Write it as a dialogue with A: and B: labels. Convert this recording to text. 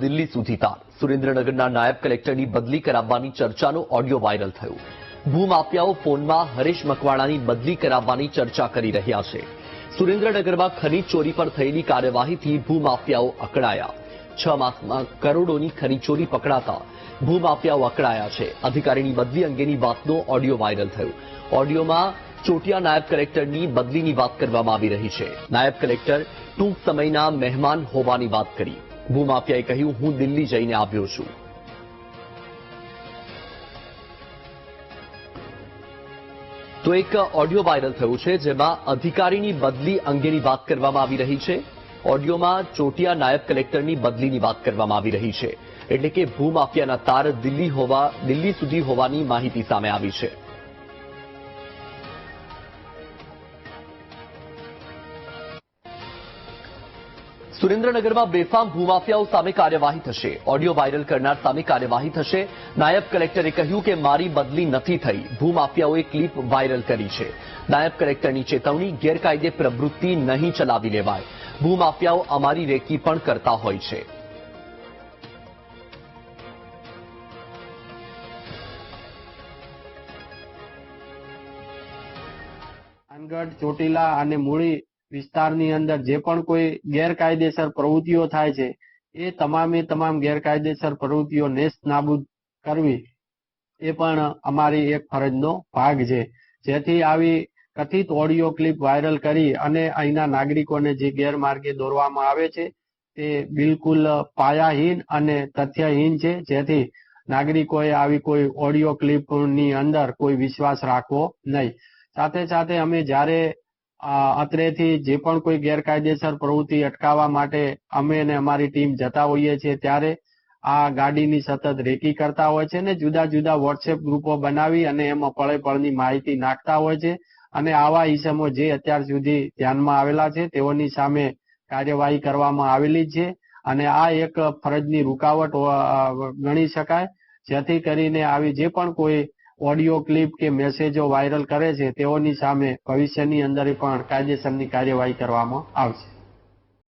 A: દિલ્હી સુધી તાર સુરેન્દ્રનગરના નાયબ કલેક્ટરની બદલી કરાવવાની ચર્ચાનો ઓડિયો વાયરલ થયો. ભૂમાફિયાઓ ફોનમાં હરેશ મકવાણાની બદલી કરાવવાની ચર્ચા કરી રહ્યા છે. સુરેન્દ્રનગરમાં ખનીજ ચોરી પર થયેલી કાર્યવાહીથી ભૂમાફિયાઓ અકળાયા. છ માસમાં કરોડોની ખનીજ ચોરી પકડાતા ભૂમાફિયાઓ અકળાયા છે. અધિકારીની બદલી અંગેની વાતનો ઓડિયો વાયરલ થયો. ઓડિયોમાં ચોટિયા નાયબ કલેક્ટરની બદલીની વાત કરવામાં આવી રહી છે. નાયબ કલેક્ટર ટૂંક સમયના મહેમાન હોવાની વાત કરી. ભૂમાફિયાએ કહ્યું, હું દિલ્હી જઈને આવ્યો છું. તો એક ઓડિયો વાયરલ થયું છે, જેમાં અધિકારીની બદલી અંગેની વાત કરવામાં આવી રહી છે. ઓડિયોમાં ચોટિયા નાયબ કલેક્ટરની બદલીની વાત કરવામાં આવી રહી છે. એટલે કે ભૂમાફિયાના તાર દિલ્હી હોવા, દિલ્હી સુધી હોવાની માહિતી સામે આવી છે. સુરેન્દ્રનગરમાં બેફામ ભૂમાફિયાઓ સામે કાર્યવાહી થશે. ઓડિયો વાયરલ કરનાર સામે કાર્યવાહી થશે. નાયબ કલેક્ટરે કહ્યું કે મારી બદલી નથી થઈ. ભૂમાફિયાઓએ ક્લિપ વાયરલ કરી છે. નાયબ કલેક્ટરની ચેતવણી ગેરકાયદે પ્રવૃત્તિ નહીં ચલાવી લેવાય. ભૂમાફિયાઓ અમારી રેકી પણ કરતા હોય છે.
B: અનગઢ ચોટીલા અને મૂળી વિસ્તારની અંદર જે પણ કોઈ ગેરકાયદેસર પ્રવૃત્તિઓ થાય છે, એ તમામે તમામ ગેરકાયદેસર પ્રવૃત્તિઓ નેસ્ત નાબૂદ કરવી, એ પણ અમારી એક ફરજનો ભાગ છે. જેથી આવી કથિત ઓડિયો ક્લિપ વાયરલ કરી અને અહીંના નાગરિકોને જે ગેરમાર્ગે દોરવામાં આવે છે, તે બિલકુલ પાયાહીન અને તથ્યહીન છે. જેથી નાગરિકોએ આવી કોઈ ઓડિયો ક્લિપની અંદર કોઈ વિશ્વાસ રાખવો નહીં. સાથે સાથે અમે જ્યારે અત્રેથી જે પણ કોઈ ગેરકાયદેસર પ્રવૃત્તિ અટકાવવા માટે અમે અને અમારી ટીમ જતા હોઈએ છીએ, ત્યારે આ ગાડીની સતત રેકી કરતા હોય છે ને જુદા જુદા વોટ્સએપ ગ્રુપો બનાવી અને એમાં પળે પળની માહિતી નાખતા હોય છે અને આવા ઈસમો જે અત્યાર સુધી ધ્યાનમાં આવેલા છે, તેઓની સામે કાર્યવાહી કરવામાં આવેલી છે અને આ એક ફરજની રૂકાવટ ગણી શકાય. જેથી કરીને આવી જે પણ કોઈ ઓડિયો ક્લિપ કે મેસેજો વાયરલ કરે છે, તેઓની સામે ભવિષ્યની અંદર પણ કાયદેસરની કાર્યવાહી કરવામાં આવશે.